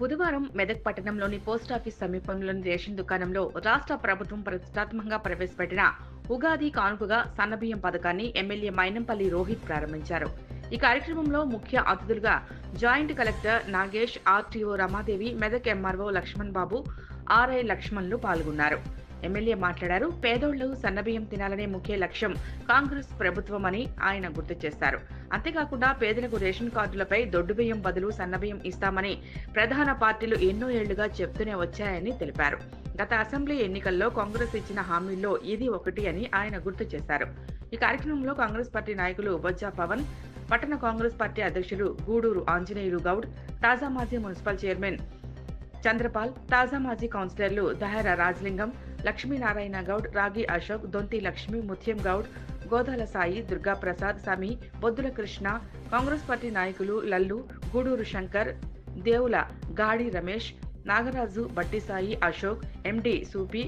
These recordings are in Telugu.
బుధవారం మెదక్ పట్టణంలోని పోస్టాఫీస్ సమీపంలోని రేషన్ దుకాణంలో రాష్ట్ర ప్రభుత్వం ప్రతిష్టాత్మకంగా ప్రవేశపెట్టిన ఉగాది కానుకగా సన్నబియ్యం పథకాన్ని ఎమ్మెల్యే మైనంపల్లి రోహిత్ ప్రారంభించారు. ఈ కార్యక్రమంలో ముఖ్య అతిథులుగా joint collector Nagesh RTO Ramadevi Medak MRO Lakshman Babu RI లక్ష్మణ్లు పాల్గొన్నారు. ఎమ్మెల్యే మాట్లాడారు పేదోళ్ళు సన్నబియ్యం తినాలనే ముఖ్య లక్ష్యం కాంగ్రెస్ ప్రభుత్వమని ఆయన గుర్తు చేశారు. అంతేకాకుండా పేదలకు రేషన్ కార్డులపై దొడ్డు బియ్యం బదులు సన్నబియ్యం ఇస్తామని ప్రధాన పార్టీలు ఎన్నో ఏళ్ళుగా చెప్తూనే వచ్చాయని తెలిపారు. గత అసెంబ్లీ ఎన్నికల్లో కాంగ్రెస్ ఇచ్చిన హామీల్లో ఇది ఒకటి అని ఆయన గుర్తు చేశారు. ఈ కార్యక్రమంలో కాంగ్రెస్ పార్టీ నాయకులు బొజ్జా పవన్ పట్టణ కాంగ్రెస్ పార్టీ అధ్యక్షులు గూడూరు ఆంజనేయులు గౌడ్ తాజా మాజీ మున్సిపల్ చైర్మన్ చంద్రపాల్ తాజా మాజీ కౌన్సిలర్లు దహరా రాజలింగం లక్ష్మీనారాయణ గౌడ్ రాగి అశోక్ దొంతి లక్ష్మి ముత్యం గౌడ్ గోదాల సాయి దుర్గాప్రసాద్ సమీ బొద్దుల కృష్ణ కాంగ్రెస్ పార్టీ నాయకులు లల్లు గూడూరు శంకర్ దేవుల గాడి రమేష్ నాగరాజు బట్టిసాయి అశోక్ ఎండి సూపి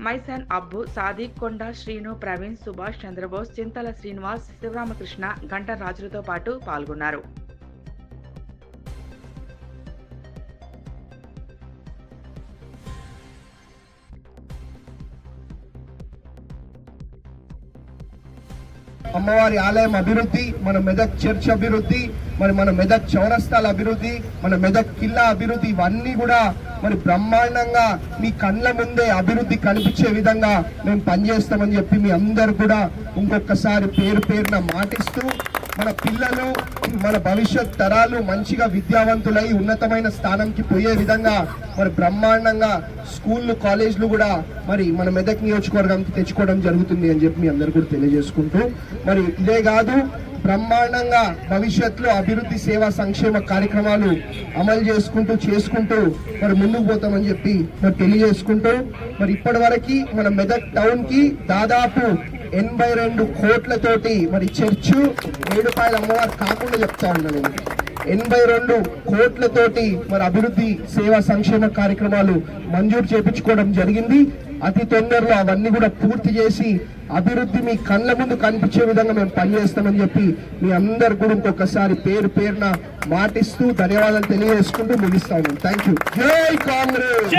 మైసాన్ అబ్బు సాదిక్ కొండ శ్రీను ప్రవీణ్ సుభాష్ చంద్రబోస్ చింతల శ్రీనివాస్ శివరామకృష్ణ గంట రాజులతో పాటు పాల్గొన్నారు. అమ్మవారి ఆలయం అభివృద్ధి మన మెదక్ చర్చ్ అభివృద్ధి మరి మన మెదక్ చౌరస్తాల అభివృద్ధి మన మెదక్ కిల్లా అభివృద్ధి ఇవన్నీ కూడా మరి బ్రహ్మాండంగా మీ కళ్ళ ముందే అభివృద్ధి కనిపించే విధంగా మేము పనిచేస్తామని చెప్పి మీ అందరు కూడా ఇంకొకసారి పేరు పేరున మాటిస్తూ మన పిల్లలు మన భవిష్యత్ తరాలు మంచిగా విద్యావంతులై ఉన్నతమైన స్థానంకి పోయే విధంగా మరి బ్రహ్మాండంగా స్కూళ్ళు కాలేజ్లు కూడా మరి మన మెదక్ నియోజకవర్గానికి తెచ్చుకోవడం జరుగుతుంది అని చెప్పి మీ అందరు కూడా తెలియజేసుకుంటూ మరి ఇదే కాదు బ్రహ్మాండంగా భవిష్యత్తులో అభివృద్ధి సేవా సంక్షేమ కార్యక్రమాలు అమలు చేసుకుంటూ చేసుకుంటూ మరి ముందుకు పోతామని చెప్పి మరి తెలియజేసుకుంటూ మరి ఇప్పటి వరకు మన మెదక్ టౌన్కి దాదాపు ఎనభై రెండు కోట్లతోటి మరి చర్చు ఏడుపాయల అమ్మవారు కాకుండా చెప్తా ఉన్నాను. నేను. ఎనభై రెండు కోట్లతోటి మరి అభివృద్ధి సేవా సంక్షేమ కార్యక్రమాలు మంజూరు చేపించుకోవడం జరిగింది. అతి తొందరలో అవన్నీ కూడా పూర్తి చేసి అభివృద్ధి మీ కళ్ళ ముందు కనిపించే విధంగా మేము పనిచేస్తామని చెప్పి మీ అందరు కూడా ఇంకొకసారి పేరు పేరున మాటిస్తూ ధన్యవాదాలు తెలియజేసుకుంటూ ముగిస్తా ఉన్నాం థ్యాంక్ యూ జై కాంగ్రెస్!